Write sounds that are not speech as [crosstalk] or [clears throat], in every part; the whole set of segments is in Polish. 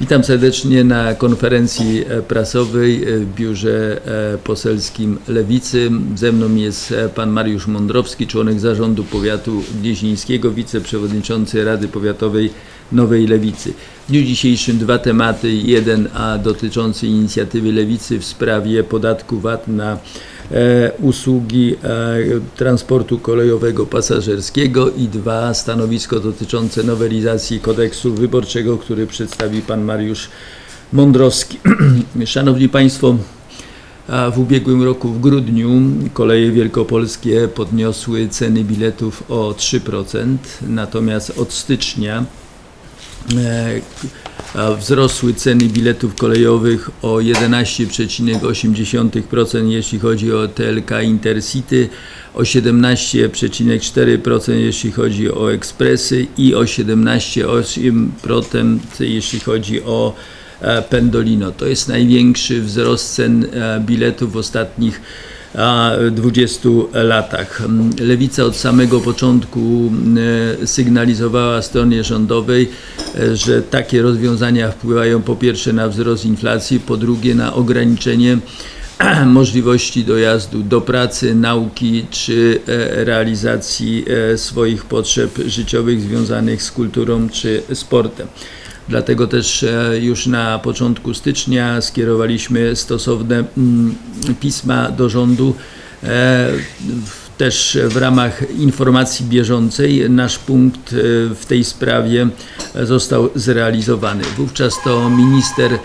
Witam serdecznie na konferencji e, prasowej e, w biurze e, poselskim Lewicy. Ze mną jest pan Mariusz Mądrowski, członek zarządu powiatu gnieźnieńskiego, wiceprzewodniczący Rady Powiatowej Nowej Lewicy. W dniu dzisiejszym dwa tematy. Jeden a dotyczący inicjatywy Lewicy w sprawie podatku VAT na usługi e, transportu kolejowego pasażerskiego i dwa stanowisko dotyczące nowelizacji kodeksu wyborczego, który przedstawi pan Mariusz Mądrowski. [clears throat] Szanowni Państwo, w ubiegłym roku w grudniu koleje wielkopolskie podniosły ceny biletów o 3%, natomiast od stycznia e, wzrosły ceny biletów kolejowych o 11,8%, jeśli chodzi o TLK Intercity, o 17,4% jeśli chodzi o ekspresy i o 17,8% jeśli chodzi o e, Pendolino. To jest największy wzrost cen e, biletów w ostatnich 20 latach. Lewica od samego początku e, sygnalizowała stronie rządowej, e, że takie rozwiązania wpływają po pierwsze na wzrost inflacji, po drugie na ograniczenie [clears throat] możliwości dojazdu do pracy, nauki czy e, realizacji swoich potrzeb życiowych związanych z kulturą czy sportem. Dlatego też e, już na początku stycznia skierowaliśmy stosowne mm, pisma do rządu. e, Też w ramach informacji bieżącej nasz punkt e, w tej sprawie został zrealizowany. Wówczas to minister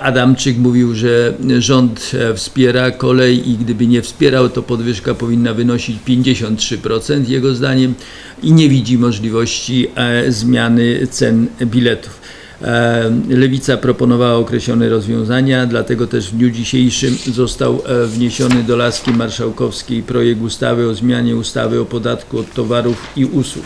Adamczyk mówił, że rząd e, wspiera kolej i gdyby nie wspierał, to podwyżka powinna wynosić 53% jego zdaniem i nie widzi możliwości e, zmiany cen biletów. E, Lewica proponowała określone rozwiązania, dlatego też w dniu dzisiejszym został e, wniesiony do laski marszałkowskiej projekt ustawy o zmianie ustawy o podatku od towarów i usług.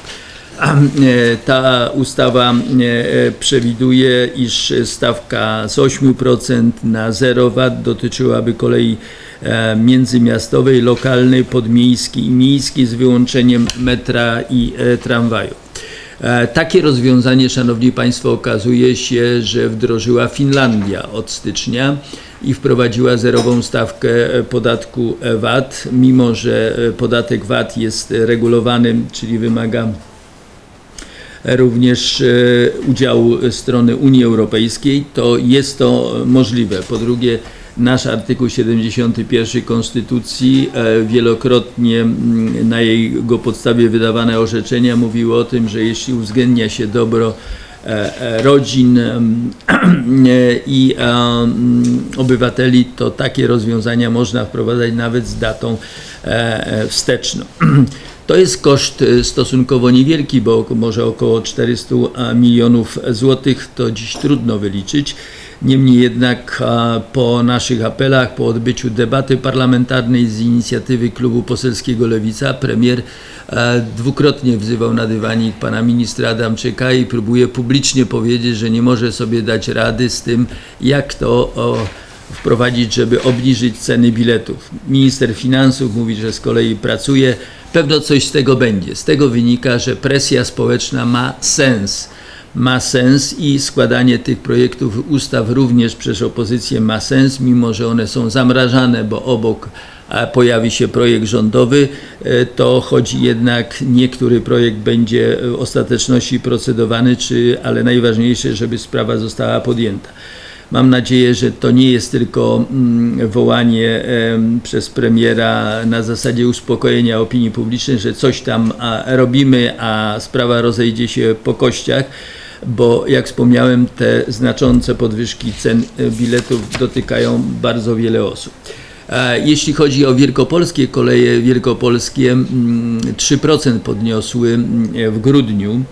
E, Ta ustawa e, przewiduje, iż stawka z 8% na 0 VAT dotyczyłaby kolei e, międzymiastowej, lokalnej, podmiejskiej i miejskiej z wyłączeniem metra i e, tramwaju. E, Takie rozwiązanie, Szanowni Państwo, okazuje się, że wdrożyła Finlandia od stycznia i wprowadziła zerową stawkę e, podatku e, VAT, mimo że e, podatek VAT jest regulowany, czyli wymaga również e, udziału strony Unii Europejskiej, to jest to możliwe. Po drugie, nasz artykuł 71 Konstytucji e, wielokrotnie na jego podstawie wydawane orzeczenia mówiły o tym, że jeśli uwzględnia się dobro e, rodzin [clears throat] i obywateli, to takie rozwiązania można wprowadzać nawet z datą wsteczną. [clears throat] To jest koszt e, stosunkowo niewielki, bo może około 400 milionów złotych, to dziś trudno wyliczyć. Niemniej jednak po naszych apelach, po odbyciu debaty parlamentarnej z inicjatywy klubu poselskiego Lewica, premier dwukrotnie wzywał na dywanik pana ministra Adamczyka i próbuje publicznie powiedzieć, że nie może sobie dać rady z tym, jak to wprowadzić, żeby obniżyć ceny biletów. Minister finansów mówi, że z kolei pracuje. Pewno coś z tego będzie. Z tego wynika, że presja społeczna ma sens. Ma sens i składanie tych projektów ustaw również przez opozycję ma sens, mimo że one są zamrażane, bo obok pojawi się projekt rządowy, e, to chodzi jednak, niektóry projekt będzie w ostateczności procedowany, czy, ale najważniejsze, żeby sprawa została podjęta. Mam nadzieję, że to nie jest tylko mm, wołanie przez premiera na zasadzie uspokojenia opinii publicznej, że coś tam robimy, a sprawa rozejdzie się po kościach, bo jak wspomniałem, te znaczące podwyżki cen e, biletów dotykają bardzo wiele osób. Jeśli chodzi o wielkopolskie koleje wielkopolskie, mm, 3% podniosły mm, w grudniu.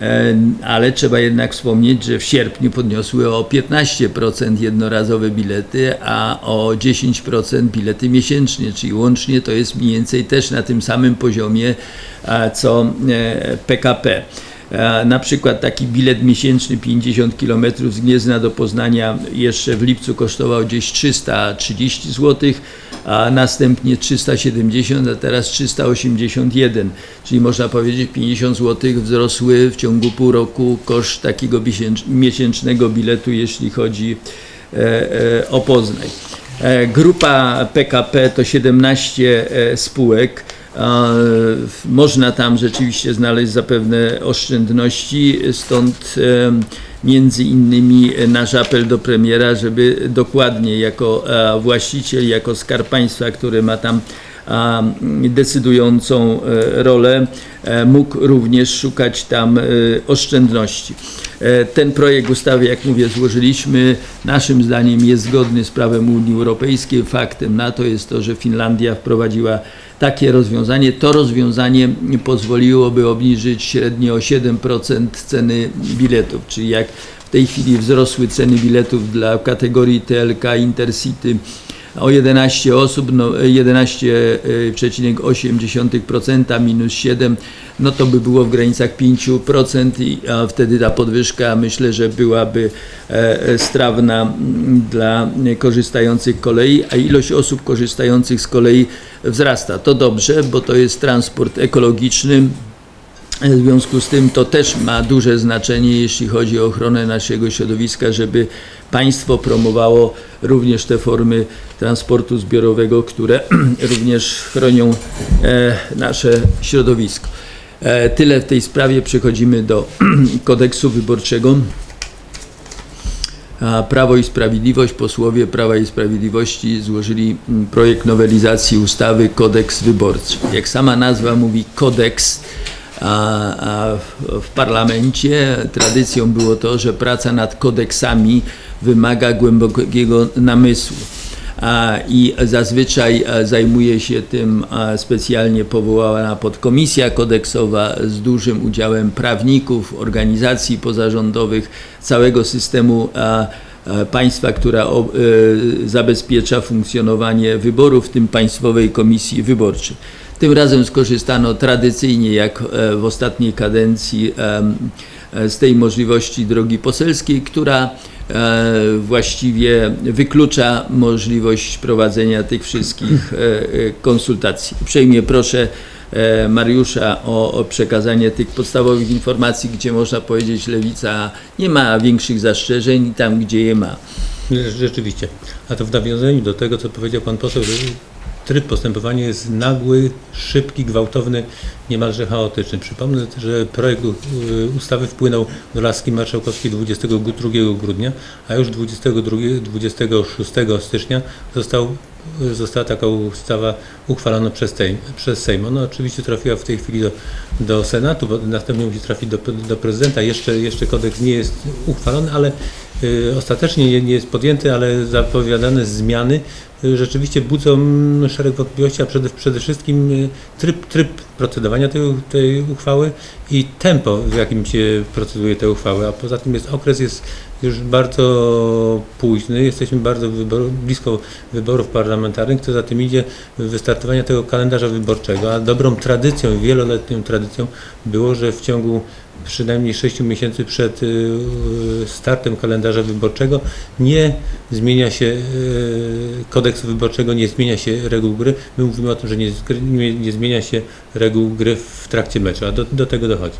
E, ale trzeba jednak wspomnieć, że w sierpniu podniosły o 15% jednorazowe bilety, a o 10% bilety miesięcznie, czyli łącznie to jest mniej więcej też na tym samym poziomie a, co e, PKP. E, Na przykład taki bilet miesięczny 50 km z Gniezna do Poznania jeszcze w lipcu kosztował gdzieś 330 zł, a następnie 370, a teraz 381. Czyli można powiedzieć 50 zł wzrosły w ciągu pół roku koszt takiego miesięcz- miesięcznego biletu, jeśli chodzi e, e, o Poznań. E, Grupa PKP to 17 e, spółek. Można tam rzeczywiście znaleźć zapewne oszczędności, stąd między innymi nasz apel do premiera, żeby dokładnie jako właściciel, jako skarb państwa, który ma tam decydującą e, rolę, e, mógł również szukać tam e, oszczędności. Ten projekt ustawy, jak mówię, złożyliśmy. Naszym zdaniem jest zgodny z prawem Unii Europejskiej. Faktem na to jest to, że Finlandia wprowadziła takie rozwiązanie. To rozwiązanie pozwoliłoby obniżyć średnio o 7% ceny biletów, czyli jak w tej chwili wzrosły ceny biletów dla kategorii TLK Intercity o 11 osób, no 11,8% minus 7, no to by było w granicach 5%, i, wtedy ta podwyżka myślę, że byłaby e, e, strawna dla korzystających kolei, a ilość osób korzystających z kolei wzrasta. To dobrze, bo to jest transport ekologiczny, w związku z tym to też ma duże znaczenie, jeśli chodzi o ochronę naszego środowiska, żeby państwo promowało również te formy transportu zbiorowego, które [clears throat] również chronią e, nasze środowisko. E, tyle w tej sprawie. Przechodzimy do [clears throat] kodeksu wyborczego. Prawo i Sprawiedliwość, posłowie Prawa i Sprawiedliwości złożyli mm, projekt nowelizacji ustawy Kodeks Wyborczy. Jak sama nazwa mówi, kodeks, a, a w- parlamencie tradycją było to, że praca nad kodeksami wymaga głębokiego namysłu. I zazwyczaj e, zajmuje się tym specjalnie powołana podkomisja kodeksowa z dużym udziałem prawników, organizacji pozarządowych, całego systemu państwa, która e, zabezpiecza funkcjonowanie wyborów, w tym Państwowej Komisji Wyborczej. Tym razem skorzystano tradycyjnie, jak e, w ostatniej kadencji, e, z tej możliwości drogi poselskiej, która e, właściwie wyklucza możliwość prowadzenia tych wszystkich konsultacji. Uprzejmie proszę Mariusza o, o przekazanie tych podstawowych informacji, gdzie można powiedzieć, Lewica nie ma większych zastrzeżeń, tam gdzie je ma. Rzeczywiście. A to w nawiązaniu do tego, co powiedział pan poseł, tryb postępowania jest nagły, szybki, gwałtowny, niemalże chaotyczny. Przypomnę, że projekt u- ustawy wpłynął do laski marszałkowskiej 22 grudnia, a już 22, 26 stycznia został, została taka ustawa uchwalona przez Sejm. Przez Sejm. Ona oczywiście trafiła w tej chwili do, do Senatu, bo następnie musi trafić do, do prezydenta. Jeszcze, jeszcze kodeks nie jest uchwalony, ale y, ostatecznie nie, jest podjęty, ale zapowiadane zmiany y, rzeczywiście budzą szereg wątpliwości, a przede, przede wszystkim y, tryb, tryb procedowania tej, tej uchwały i tempo, w jakim się proceduje te uchwały, a poza tym jest okres jest już bardzo późny, jesteśmy bardzo blisko wyborów parlamentarnych, co za tym idzie wystartowania tego kalendarza wyborczego, a dobrą tradycją, wieloletnią tradycją było, że w ciągu przynajmniej 6 miesięcy przed y, startem kalendarza wyborczego nie zmienia się y, kodeksu wyborczego, nie zmienia się reguł gry. My mówimy o tym, że nie, nie, nie zmienia się reguł gry w trakcie meczu, a do, do tego dochodzi.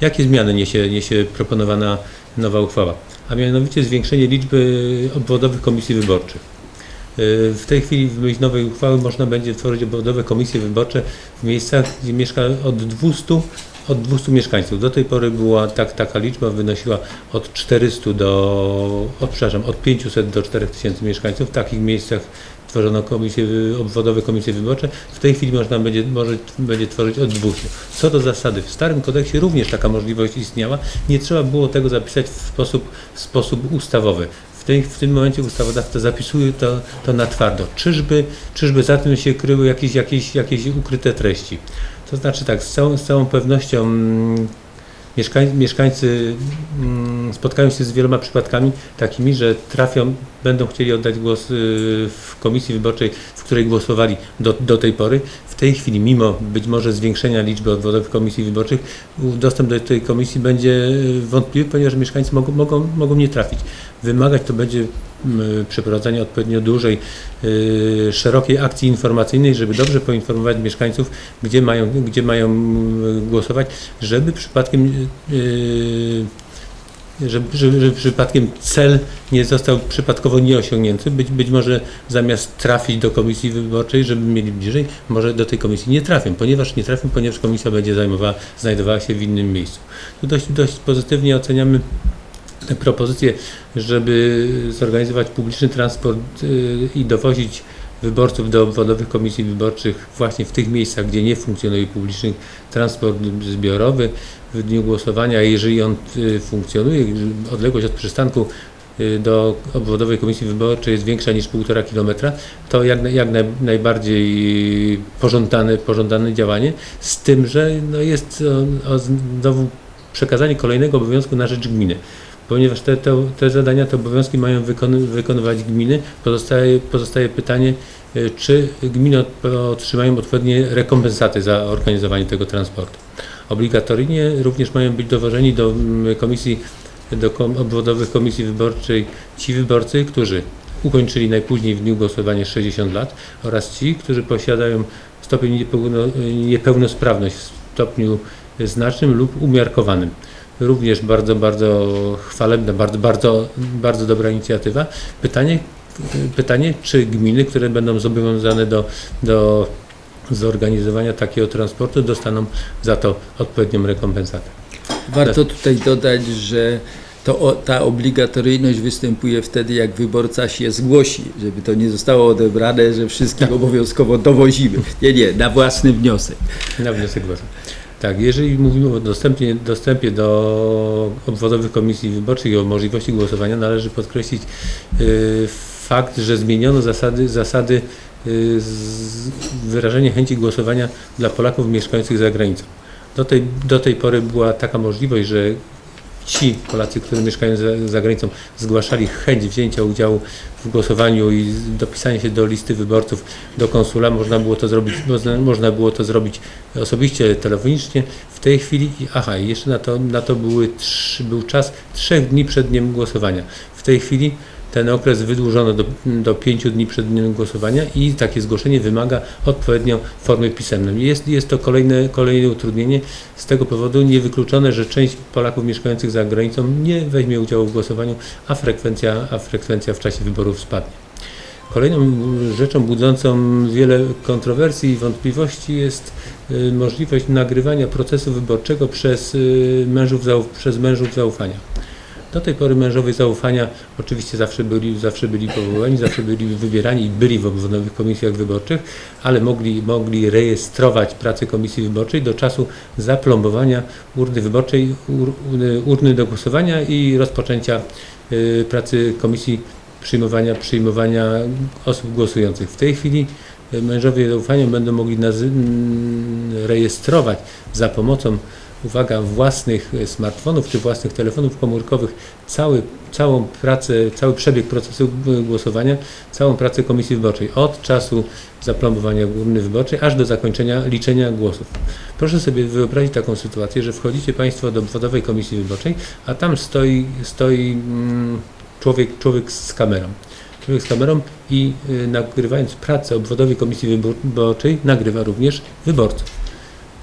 Jakie zmiany niesie, niesie proponowana nowa uchwała? A mianowicie zwiększenie liczby obwodowych komisji wyborczych. Y, W tej chwili w myśl nowej uchwały można będzie tworzyć obwodowe komisje wyborcze w miejscach, gdzie mieszka od 200, od 200 mieszkańców. Do tej pory była tak, taka liczba wynosiła od 400 do, od, przepraszam, od 500 do 4000 mieszkańców. W takich miejscach tworzono komisje, obwodowe komisje wyborcze. W tej chwili można będzie, może, będzie tworzyć od 200. Co do zasady, w starym kodeksie również taka możliwość istniała. Nie trzeba było tego zapisać w sposób, w sposób ustawowy. W, tej, w tym momencie ustawodawca zapisuje to, to na twardo. Czyżby, czyżby za tym się kryły jakieś, jakieś, jakieś ukryte treści? To znaczy tak, z całą, z całą pewnością mm, mieszkań, mieszkańcy mm, spotkają się z wieloma przypadkami takimi, że trafią, będą chcieli oddać głos y, w komisji wyborczej, w której głosowali do, do tej pory. W tej chwili, mimo być może zwiększenia liczby odwodowych komisji wyborczych, dostęp do tej komisji będzie y, wątpliwy, ponieważ mieszkańcy mogą, mogą, mogą nie trafić. Wymagać to będzie przeprowadzania odpowiednio dużej, y, szerokiej akcji informacyjnej, żeby dobrze poinformować mieszkańców, gdzie mają, gdzie mają głosować, żeby przypadkiem y, żeby, żeby, żeby przypadkiem cel nie został przypadkowo nieosiągnięty. Być, być może zamiast trafić do komisji wyborczej, żeby mieli bliżej, może do tej komisji nie trafią, ponieważ nie trafią, ponieważ komisja będzie zajmowała, znajdowała się w innym miejscu. Tu dość, dość pozytywnie oceniamy te propozycje, żeby zorganizować publiczny transport y, i dowozić wyborców do obwodowych komisji wyborczych właśnie w tych miejscach, gdzie nie funkcjonuje publiczny transport zbiorowy w dniu głosowania, jeżeli on y, funkcjonuje, odległość od przystanku y, do obwodowej komisji wyborczej jest większa niż 1,5 kilometra, to jak, jak naj, najbardziej pożądane, pożądane działanie, z tym, że no jest o, o znowu przekazanie kolejnego obowiązku na rzecz gminy. Ponieważ te, te, te zadania, te obowiązki mają wykony, wykonywać gminy, pozostaje, pozostaje pytanie, y, czy gminy otrzymają odpowiednie rekompensaty za organizowanie tego transportu. Obligatoryjnie również mają być dowożeni do mm, komisji, do obwodowych komisji wyborczej ci wyborcy, którzy ukończyli najpóźniej w dniu głosowania 60 lat oraz ci, którzy posiadają stopień niepełno, niepełnosprawność w stopniu znacznym lub umiarkowanym. Również bardzo, bardzo chwalebna, bardzo, bardzo, bardzo dobra inicjatywa. Pytanie, pytanie, czy gminy, które będą zobowiązane do, do zorganizowania takiego transportu, dostaną za to odpowiednią rekompensatę. Warto tutaj dodać, że to, o- ta obligatoryjność występuje wtedy, jak wyborca się zgłosi, żeby to nie zostało odebrane, że wszystkich obowiązkowo dowozimy. Nie, nie, na własny wniosek. Na wniosek głosu. Tak, jeżeli mówimy o dostępie, dostępie do obwodowych komisji wyborczych i o możliwości głosowania, należy podkreślić y, fakt, że zmieniono zasady, zasady y, wyrażenia chęci głosowania dla Polaków mieszkających za granicą. Do tej, do tej pory była taka możliwość, że ci Polacy, którzy mieszkają za, za granicą, zgłaszali chęć wzięcia udziału w głosowaniu i dopisania się do listy wyborców do konsula. Można było to zrobić, można, było to zrobić osobiście, telefonicznie. W tej chwili, aha, jeszcze na to, na to były był czas trzech dni przed dniem głosowania. W tej chwili ten okres wydłużono do, do pięciu dni przed dniem głosowania i takie zgłoszenie wymaga odpowiednio formy pisemnej. Jest, jest to kolejne, kolejne utrudnienie. Z tego powodu niewykluczone, że część Polaków mieszkających za granicą nie weźmie udziału w głosowaniu, a frekwencja, a frekwencja w czasie wyborów spadnie. Kolejną rzeczą budzącą wiele kontrowersji i wątpliwości jest y, możliwość nagrywania procesu wyborczego przez, y, mężów, przez mężów zaufania. Do tej pory mężowie zaufania oczywiście zawsze byli, zawsze byli powołani, zawsze byli wybierani i byli w obwodowych komisjach wyborczych, ale mogli, mogli rejestrować pracę komisji wyborczej do czasu zaplombowania urny wyborczej, ur, urny do głosowania i rozpoczęcia y, pracy komisji przyjmowania, przyjmowania osób głosujących. W tej chwili y, mężowie zaufania będą mogli mm, rejestrować za pomocą uwaga, własnych e, smartfonów czy własnych telefonów komórkowych cały, całą pracę, cały przebieg procesu g- głosowania, całą pracę komisji wyborczej od czasu zaplombowania urny wyborczej aż do zakończenia liczenia głosów. Proszę sobie wyobrazić taką sytuację, że wchodzicie Państwo do obwodowej komisji wyborczej, a tam stoi, stoi mm, człowiek, człowiek z kamerą. Człowiek z kamerą i y, nagrywając pracę obwodowej komisji wybor- wyborczej nagrywa również wyborców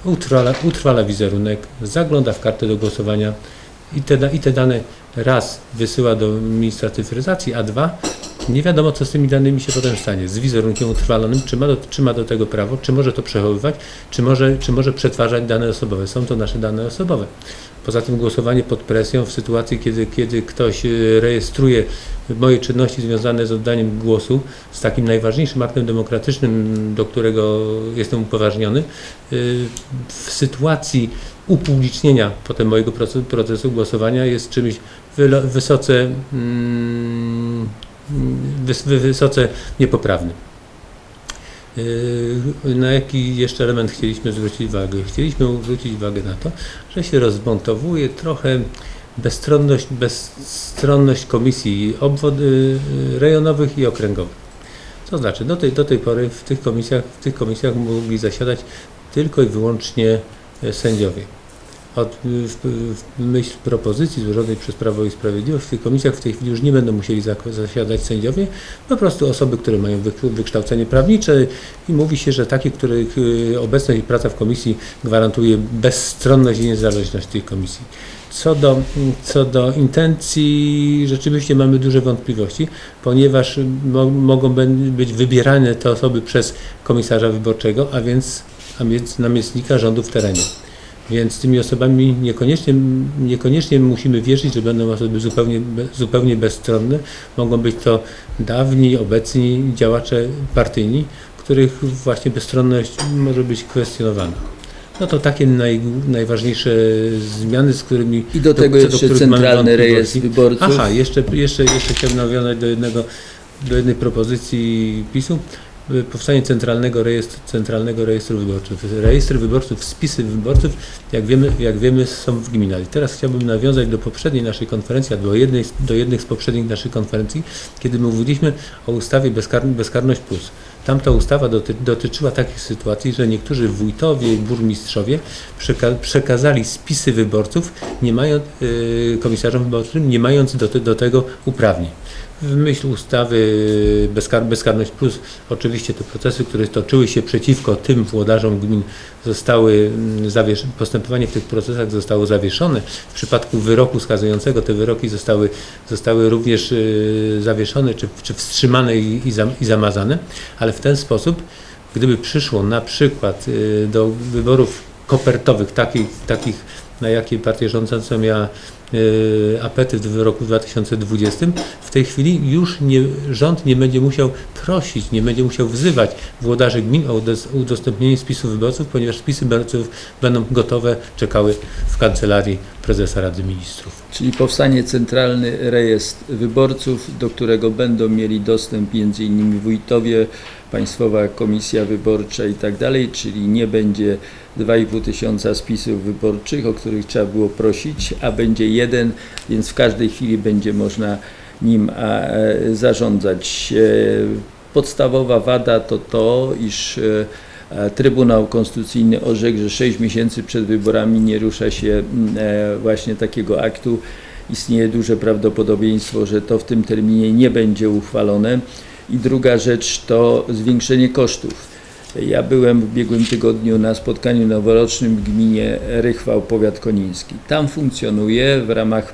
utrwala, utrwala wizerunek, zagląda w kartę do głosowania i te, i te dane raz wysyła do ministra cyfryzacji, a dwa nie wiadomo, co z tymi danymi się potem stanie. Z wizerunkiem utrwalonym, czy ma, do, czy ma do tego prawo, czy może to przechowywać, czy może, czy może przetwarzać dane osobowe. Są to nasze dane osobowe. Poza tym głosowanie pod presją w sytuacji, kiedy, kiedy ktoś e, rejestruje moje czynności związane z oddaniem głosu, z takim najważniejszym aktem demokratycznym, do którego jestem upoważniony, y, w sytuacji upublicznienia potem mojego procesu, procesu głosowania jest czymś wysoce, mm, wysoce niepoprawnym. Yy, Na jaki jeszcze element chcieliśmy zwrócić uwagę? Chcieliśmy zwrócić uwagę na to, że się rozmontowuje trochę bezstronność, bezstronność komisji obwod, yy, rejonowych i okręgowych. To znaczy, do tej, do tej pory w tych komisjach, w tych komisjach mogli zasiadać tylko i wyłącznie sędziowie. Od, w, myśl propozycji złożonej przez Prawo i Sprawiedliwość w tych komisjach w tej chwili już nie będą musieli zasiadać sędziowie, po prostu osoby, które mają wy- wykształcenie prawnicze i mówi się, że takie, których y, obecność i praca w komisji gwarantuje bezstronność i niezależność tych komisji. Co do, co do intencji, rzeczywiście mamy duże wątpliwości, ponieważ mo, mogą być wybierane te osoby przez komisarza wyborczego, a więc, a więc namiestnika rządu w terenie. Więc tymi osobami niekoniecznie, niekoniecznie musimy wierzyć, że będą osoby zupełnie, zupełnie bezstronne. Mogą być to dawni, obecni działacze partyjni, których właśnie bezstronność może być kwestionowana. No to takie naj, najważniejsze zmiany, z którymi I do tego jeszcze centralny rejestr wyborców. Aha, jeszcze, jeszcze, jeszcze chciałbym nawiązać do, jednego, do jednej propozycji PiSu. Y, Powstanie centralnego rejestru, centralnego rejestru wyborców. Rejestry wyborców, spisy wyborców, jak wiemy, jak wiemy, są w gminach. I teraz chciałbym nawiązać do poprzedniej naszej konferencji, a do, jednej, do jednych z poprzednich naszych konferencji, kiedy mówiliśmy o ustawie Bezkar, Bezkarność Plus. Tamta ustawa doty, dotyczyła takich sytuacji, że niektórzy wójtowie i burmistrzowie przeka, przekazali spisy wyborców nie mając, yy, komisarzom wyborczym, nie mając do, do tego uprawnień. W myśl ustawy Bezkar, Bezkarność Plus oczywiście te procesy, które toczyły się przeciwko tym włodarzom gmin zostały mm, zawiesz- postępowanie w tych procesach zostało zawieszone. W przypadku wyroku skazującego te wyroki zostały, zostały również y, zawieszone czy, czy wstrzymane i, i, i zamazane, ale w ten sposób, gdyby przyszło na przykład y, do wyborów kopertowych, takich, takich na jakie partia rządząca miała apetyt w roku 2020, w tej chwili już nie, rząd nie będzie musiał prosić, nie będzie musiał wzywać włodarzy gmin o udostępnienie spisu wyborców, ponieważ spisy wyborców będą gotowe, czekały w kancelarii prezesa Rady Ministrów. Czyli powstanie centralny rejestr wyborców, do którego będą mieli dostęp m.in. wójtowie, Państwowa Komisja Wyborcza i tak dalej, czyli nie będzie 2,5 tysiąca spisów wyborczych, o których trzeba było prosić, a będzie jeden, więc w każdej chwili będzie można nim e, zarządzać. E, Podstawowa wada to to, iż e, Trybunał Konstytucyjny orzekł, że 6 miesięcy przed wyborami nie rusza się mm, e, właśnie takiego aktu. Istnieje duże prawdopodobieństwo, że to w tym terminie nie będzie uchwalone. I druga rzecz to zwiększenie kosztów. Ja byłem w ubiegłym tygodniu na spotkaniu noworocznym w gminie Rychwał, powiat koniński. Tam funkcjonuje w ramach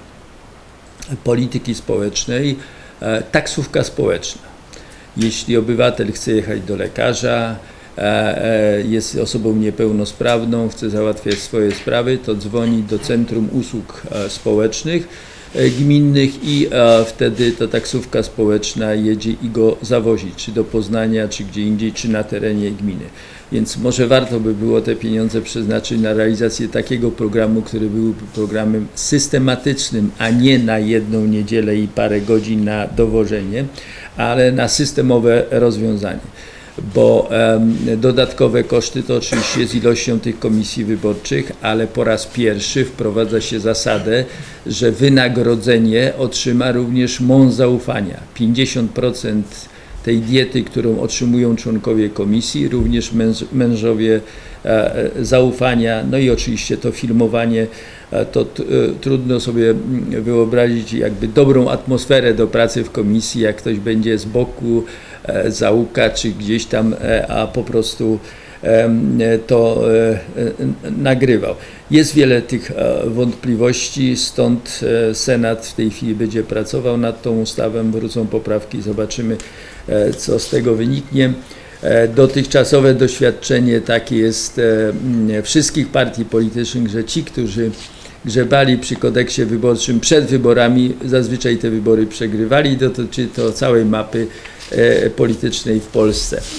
polityki społecznej e, taksówka społeczna. Jeśli obywatel chce jechać do lekarza, e, e, jest osobą niepełnosprawną, chce załatwiać swoje sprawy, to dzwoni do Centrum Usług Społecznych e, gminnych i wtedy ta taksówka społeczna jedzie i go zawozi, czy do Poznania, czy gdzie indziej, czy na terenie gminy. Więc może warto by było te pieniądze przeznaczyć na realizację takiego programu, który byłby programem systematycznym, a nie na jedną niedzielę i parę godzin na dowożenie, ale na systemowe rozwiązanie. Bo dodatkowe koszty to oczywiście z ilością tych komisji wyborczych, ale po raz pierwszy wprowadza się zasadę, że wynagrodzenie otrzyma również mąż zaufania. 50% tej diety, którą otrzymują członkowie komisji, również męż, mężowie e, e, zaufania, no i oczywiście to filmowanie, e, to trudno sobie mm, wyobrazić jakby dobrą atmosferę do pracy w komisji, jak ktoś będzie z boku e, zauka, czy gdzieś tam, e, a po prostu to e, nagrywał. Jest wiele tych wątpliwości, stąd Senat w tej chwili będzie pracował nad tą ustawą, wrócą poprawki, zobaczymy co z tego wyniknie. Dotychczasowe doświadczenie takie jest wszystkich partii politycznych, że ci, którzy grzebali przy kodeksie wyborczym przed wyborami, zazwyczaj te wybory przegrywali. Dotyczy to całej mapy e, politycznej w Polsce.